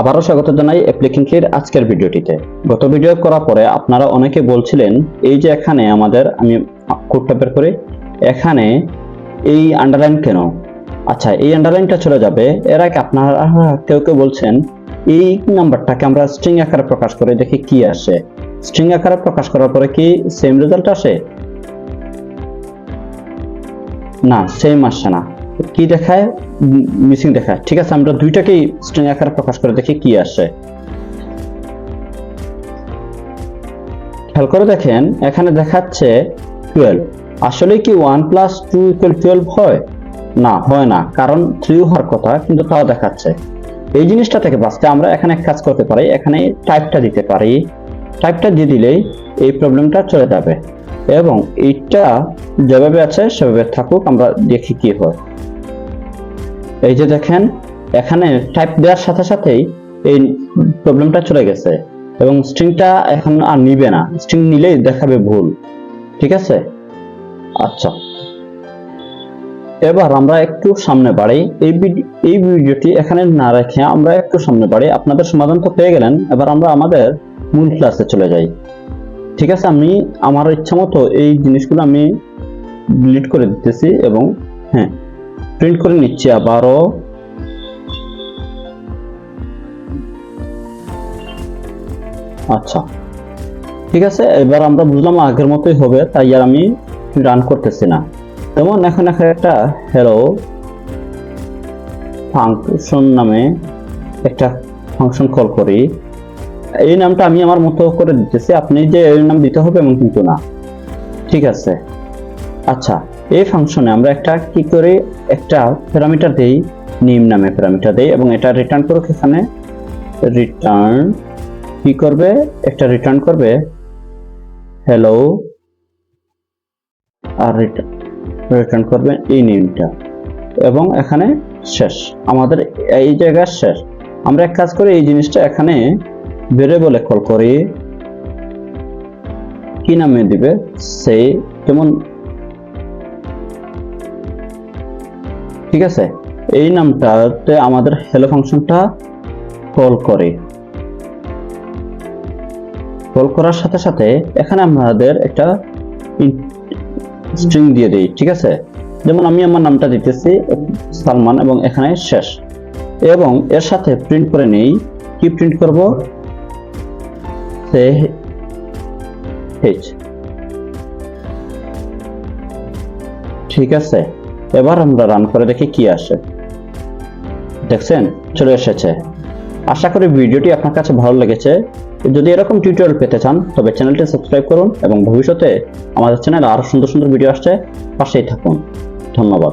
আবারও স্বাগত জানাই অ্যাপ্লিকেন্টলির আজকের ভিডিওটিতে। গত ভিডিও করার পরে আপনারা অনেকে বলছিলেন, এই যে এখানে আমাদের, আমি কোডটা বের করি, এখানে এই আন্ডারলাইন কেন? আচ্ছা এই আন্ডারলাইনটা চলে যাবে। এর আগে আপনারা কেউ কেউ বলছেন, এই নাম্বারটাকে আমরা স্ট্রিং আকারে প্রকাশ করে, দেখি কি আসে। স্ট্রিং আকারে প্রকাশ করার পরে কি সেম রেজাল্ট আসে? না সেম আসছে না। কি দেখায়? মিসিং দেখায়। ঠিক আছে, আমরা দুইটাকেই স্ট্রিং আকারে প্রকাশ করে দেখি কি আসে। খেয়াল করে দেখেন, এখানে দেখাচ্ছে টুয়েলভ আসলে কি one plus two equal twelve হয়? না হয় না, কারণ থ্রি হওয়ার কথা, কিন্তু তাও দেখাচ্ছে। এই জিনিসটা থেকে বাঁচতে আমরা এখানে কাজ করতে পারি, এখানে টাইপটা দিতে পারি। টাইপটা দিয়ে দিলেই এই প্রবলেমটা চলে যাবে। এবং এইটা যেভাবে আছে, সেভাবে থাকুক, আমরা দেখি কি হয়। এই যে দেখেন, এখানে টাইপ দেওয়ার সাথে সাথেই এই প্রবলেমটা চলে গেছে এবং স্ট্রিংটা এখন আর নিবে না। স্ট্রিং নিলেই দেখাবে ভুল। ঠিক আছে? আচ্ছা। এবার আমরা একটু সামনে বাড়ি এই এই ভিডিওটি এখানে না রেখে আমরা একটু সামনে বাড়ি আপনাদের সমাধান তো পেয়ে গেলেন। এবার আমরা আমাদের মূল ক্লাসে চলে যাই। ঠিক আছে? আমি, আমার ইচ্ছা মতো এই জিনিসগুলো আমি ডিলিট করে দিতেছি এবং প্রিন্ট করে নিচ্ছি আবারও। আচ্ছা। ঠিক আছে, এবার আমরা বুঝলাম আগের মতোই হবে, তাই আর আমি রান করতেছি না। যেমন এখন এখানে একটা হ্যালো ফাংশন নামে একটা ফাংশন কল করি। এই নামটা আমি আমার মতো করে দিতেছি, আপনি যে এই নাম দিতে হবে এমন কিন্তু না। ঠিক আছে। আচ্ছা। এই ফাংশনে আমরা একটা কি করে একটা প্যারামিটার দেই, নিম নামে প্যারামিটার দেই, এবং এটা রিটার্ন করুক এখানে। রিটার্ন কি করবে? একটা রিটার্ন করবে হ্যালো আর রিটার্ন রিটার্ন করবে এই নেমটা। এবং এখানে শেষ, আমাদের এই জায়গা শেষ। আমরা এক কাজ করি, এই জিনিসটা এখানে ভেরিয়েবলে কল করি। কি নামে দিবে? সে যেমন ঠিক আছে? এই নামটাতে আমাদের হ্যালো ফাংশনটা কল করে। কল করার সাথে সাথে এখানে আমাদের একটা স্ট্রিং দিয়ে দেই, ঠিক আছে? যেমন আমি আমার নামটা দিতেছি সালমান এবং এখানে শেষ। এবং এর সাথে প্রিন্ট করে নেই। কি প্রিন্ট করব? সে এইচ ঠিক আছে? এবার আমরা রান করে দেখি কি আসে। দেখছেন? চলে এসেছে। আশা করি ভিডিওটি আপনার কাছে ভালো লেগেছে। যদি এরকম টিউটোরিয়াল পেতে চান, তবে চ্যানেলটি সাবস্ক্রাইব করুন এবং ভবিষ্যতে আমাদের চ্যানেলে আরও সুন্দর সুন্দর ভিডিও আসছে। পাশেই থাকুন। ধন্যবাদ।